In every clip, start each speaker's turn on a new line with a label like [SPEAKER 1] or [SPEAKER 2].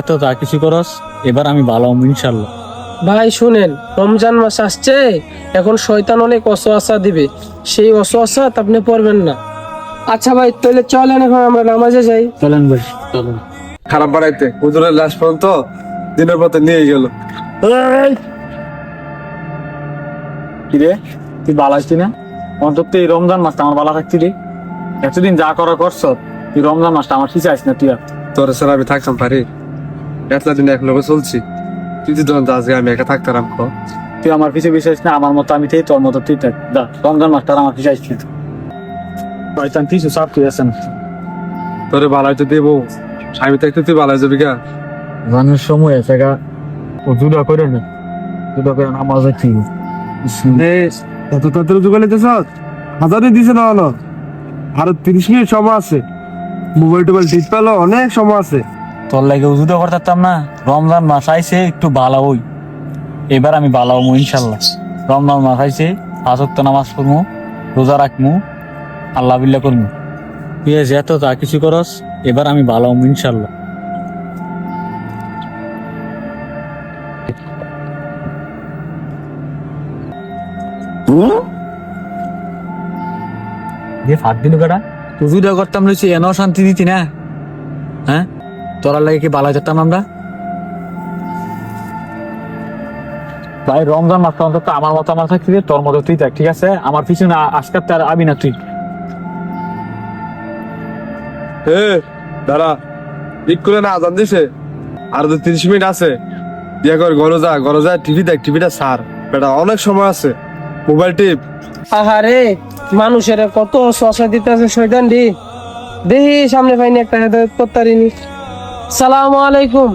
[SPEAKER 1] এত তা কিছু করস? এবার আমি ভালো হব ইনশাল্লাহ
[SPEAKER 2] ভাই শুনেন রমজান মাস আসছে এখন শয়তান অনেক অসোয়াশা দিবে। সেই অসোয়াশাত আপনি পড়বেন না। আচ্ছা ভাই তাহলে চলেন এখন আমরা নামাজে যাই।
[SPEAKER 1] চলেন ভাই চলেন।
[SPEAKER 3] খারাপ বাড়াইতে হুজুরের লাশ পর্যন্ত দিনের পথে নিয়ে গেল।
[SPEAKER 1] কিরে তুই ভালো আছিস না? অন্তত এই রমজান মাসটা আমার ভালো থাকছি রে। এতদিন যা করা করছ তুই রমজান মাসটা আমার ঠিক আছে না তুই আর।
[SPEAKER 3] তোর স্যার আমি থাকতাম পারি। এতলা দিন এক লোকে চলছি। তুই যদি আজকে আমি একা থাকতাম ক।
[SPEAKER 1] তুই আমার পিছিয়ে বিশ্বাস না আমার মতো আমি তোর মতো তুই থাক। দা রমজান মাসটা আর আমার পিছিয়ে আসছিস শয়তান কিছু সাপ তুই আছেন।
[SPEAKER 3] তোরে ভালো হয়তো দেবো। আমি থাকতে তুই ভালো যাবি গা।
[SPEAKER 1] গানের সময় আছে গা। ও জুদা করে না। জুদা করে নামাজ কি
[SPEAKER 3] এত তাড়াতাড়ি জোগাড় নিতেছ হাজারে দিছে না হলো। আরও তিরিশ মিনিট সময় আছে। মোবাইল টোবাইল ঠিক পেল অনেক সময় আছে।
[SPEAKER 1] তোর লাগে উজুদা করতাম না রমজান মাস আইছে একটু ভালো হই। এবার আমি ভালো হব ইনশাল্লাহ। রমজান মাস আইছে ওয়াক্ত নামাজ পড়ব রোজা রাখব আল্লাহ করব ঠিক আছে এত তা কিছু করস এবার আমি ভালো হব ইনশাল্লাহ। ফাঁক দিল কেটা উজুদা করতাম লইছি এন শান্তি দিতি না? হ্যাঁ? তোরার লাগে কি বালা যেতাম আমরা? ভাই রমজান মাসটা অন্তত আমার মতো আমার থাকতে দে, তোর মতো তুই থাক ঠিক আছে? আমার পিছনে আ- আজকাল তার আবি না তুই।
[SPEAKER 3] হে দাঁড়া ঠিক করে না আজান দিছে? আর তো তিরিশ মিনিট আছে দিয়া কর ঘরে যা ঘরে যা টিভি দেখ টিভিটা সার। বেটা অনেক সময় আছে। মোবাইল টিপ।
[SPEAKER 2] আহারে মানুষের কত অসোয়াশা দিতে আছে শয়তান দি দেখি সামনে পাইনি একটা হেদায়ত করতারিনি। সালাম আলাইকুম।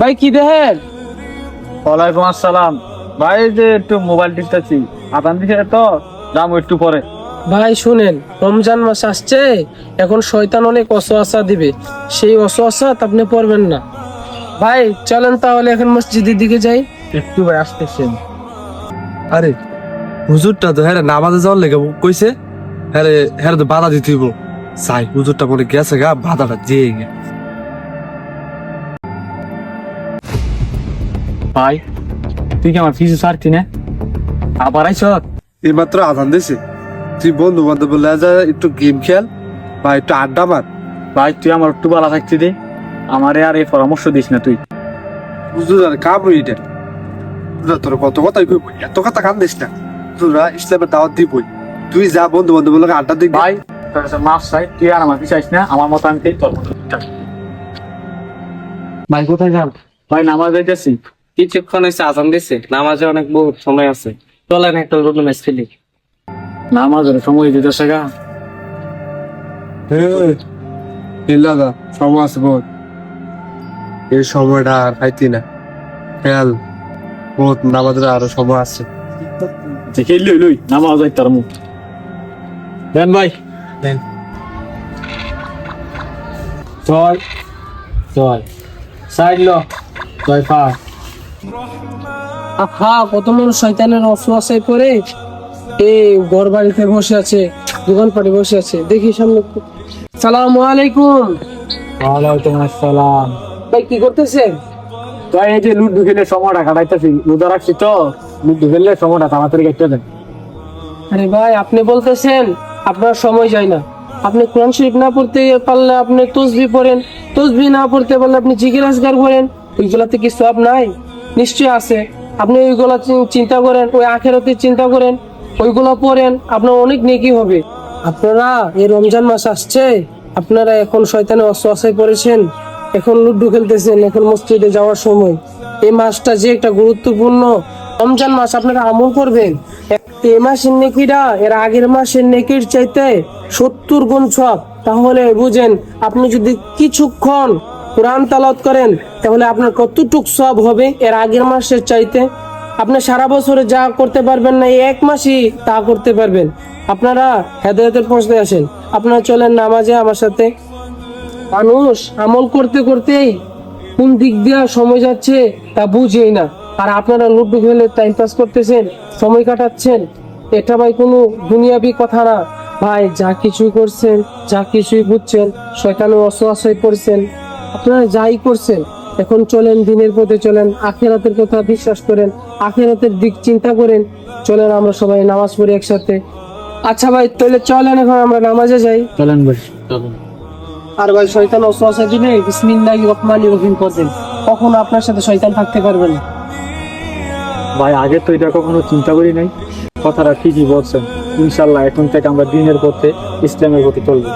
[SPEAKER 2] ভাই কি দেখেন?
[SPEAKER 1] ওয়ালাইকুম আসসালাম। ভাই যে একটু মোবাইল টিপতেছি। আদান দিছে তো যাব একটু পরে।
[SPEAKER 2] ভাই শুনেন রমজান মাস আসছে এখন শয়তান অনেক অসোয়াশা দিবে। সেই অসোয়াশাত আপনি পড়বেন না। ভাই চলেন তাহলে এখন মসজিদের দিকে যাই।
[SPEAKER 1] একটু ভাই আসতেছেন।
[SPEAKER 3] আরে হুজুরটা তো হ্যাঁ নামাজে যাওয়ার লেগে কইছে হ্যাঁ হ্যাঁ তো বাধা দিতে হইব। সাই হুজুরটা মনে গেছে গা বাধাটা দিয়ে গে
[SPEAKER 1] ভাই তুই কি আমার পিছু ছাড়তি না? আবার আইস
[SPEAKER 3] এইমাত্র আজান দিছে। তুই বন্ধু বান্ধব বলে যা একটু গেম খেল বা একটু আড্ডা মার।
[SPEAKER 1] ভাই তুই আমার একটু বালা থাকতি দে। আমারে আর এই পরামর্শ দিস না তুই।
[SPEAKER 3] জানে কাম এটা তোর কত কথাই এত কথা কান দিস না। তোরা ইসলামের দাওয়াত দিবই। তুই যা বন্ধু বান্ধব লোক আড্ডা দিবি।
[SPEAKER 1] ভাই মাফ চাই তুই আর আমার পিছাইস না আমার মতো আমি তোর। ভাই কোথায় যান? ভাই নামাজ যাইতেছি।
[SPEAKER 4] কিছুক্ষণ হয়েছে আজান দিছে। নামাজে অনেক বহুত সময় আছে। চলেন একটা রুডু ম্যাচ খেলি।
[SPEAKER 1] নামাজের সময় দিতেছে গা।
[SPEAKER 3] ইল্লাদা সময় আছে বহুত। এই সময়টা আর পাইতি না। খেয়াল বহুত নামাজের আরও সময় আছে।
[SPEAKER 1] দেখে লই লই নামাজ যাই তার মুখ। দেন ভাই। দেন। ছয় ছয় সাইড লো। ছয় পাঁচ
[SPEAKER 2] আহা কত মানুষ শয়তানের অসোয়াশায় পড়ে। এই ঘর বাড়িতে বসে আছে দোকান পাটে বসে আছে। দেখি সামনে। সালাম আলাইকুম।
[SPEAKER 1] ওয়ালাইকুম আসসালাম।
[SPEAKER 2] ভাই কি করতেছেন?
[SPEAKER 1] তো এই যে লুডু খেলে সময়টা কাটাইতেছি লুডো রাখছি তো। লুডু খেললে সময়টা তাড়াতাড়ি কেটে দেন।
[SPEAKER 2] আরে ভাই, আপনি বলতেছেন, আপনার সময় যায় না। আপনি কোরআন শরীফ না পড়তে পারলে আপনি তসবি পড়েন, তসবি না পড়তে পারলে আপনি জিকির আজগার করেন ওইগুলাতে কি সব নাই? নিশ্চয় আছে। আপনি ওইগুলা চিন্তা করেন, ওই আখেরাতে চিন্তা করেন, ওইগুলা পড়েন, আপনার অনেক নেকি হবে। আপনারা, এই রমজান মাস আসছে, আপনারা এখন শয়তানে অসহায় পড়েছেন এখন লুডু খেলতেছেন, এখন মসজিদে যাওয়ার সময়। এই মাসটা যে একটা গুরুত্বপূর্ণ রমজান মাস আপনারা আমল করবেন। এই মাসের নেকিটা এর আগের মাসের নেকির চাইতে সত্তর গুণ সব। তাহলে বুঝেন, আপনি যদি কিছুক্ষণ কোরআন তালাত করেন, তাহলে আপনার কতটুক সব হবে এর আগের মাসের চাইতে? আপনি সারা বছরে যা করতে পারবেন না, এক মাসই তা করতে পারবেন। আপনারা হেদায়তের পৌঁছতে আসেন। আপনারা চলেন নামাজে আমার সাথে। মানুষ আমল করতে করতেই কোন দিক দিয়ে সময় যাচ্ছে তা বুঝেই না। আর আপনারা লুডু খেলে টাইম পাস করতেছেন সময় কাটাচ্ছেন এটা ভাই কোনো দুনিয়াবি কথা না। ভাই যা কিছুই করছেন যা কিছুই বুঝছেন শয়তানে অসহায় পড়ছেন আপনারা যাই করছেন এখন চলেন দিনের পথে চলেন আখেরাতের কথা বিশ্বাস করেন আখেরাতের দিক চিন্তা করেন চলেন আমরা সবাই নামাজ পড়ি একসাথে। আচ্ছা ভাই তাহলে চলেন এখন আমরা নামাজে যাই।
[SPEAKER 1] চলেন ভাই।
[SPEAKER 2] আর ভাই শয়তান ওসওয়াসা দিলে বিসমিল্লাহির রহমানির রহিম করবেন কখনো আপনার সাথে শয়তান থাকতে পারবে না।
[SPEAKER 1] ভাই আগে তো এটা কখনো চিন্তা করি নাই। কথাটা ঠিকই বলছেন। ইনশাল্লাহ এখন থেকে আমরা দিনের পথে ইসলামের পথে চলবো।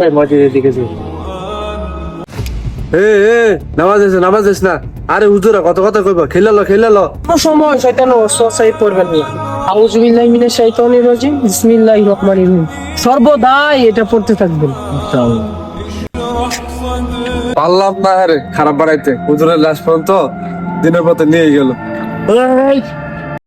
[SPEAKER 1] ভাই মসজিদের দিকে যাই।
[SPEAKER 3] এ এ নামাজ এসে নামাজ এস না? আরে হুজুরা কত কথা কইবা? খেলালো খেলালো।
[SPEAKER 2] কোনো সময় শয়তান পড়বেন না। আউযুবিল্লাহি মিনাশ শাইতানির রাজিম বিসমিল্লাহির রহমানির রহিম। সর্বদাই এটা পড়তে থাকবেন।
[SPEAKER 3] পারলাম না আরে খারাপ বাড়াইতে হুজুরের লাশ পর্যন্ত দিনের পথে নিয়ে গেল।
[SPEAKER 1] এই,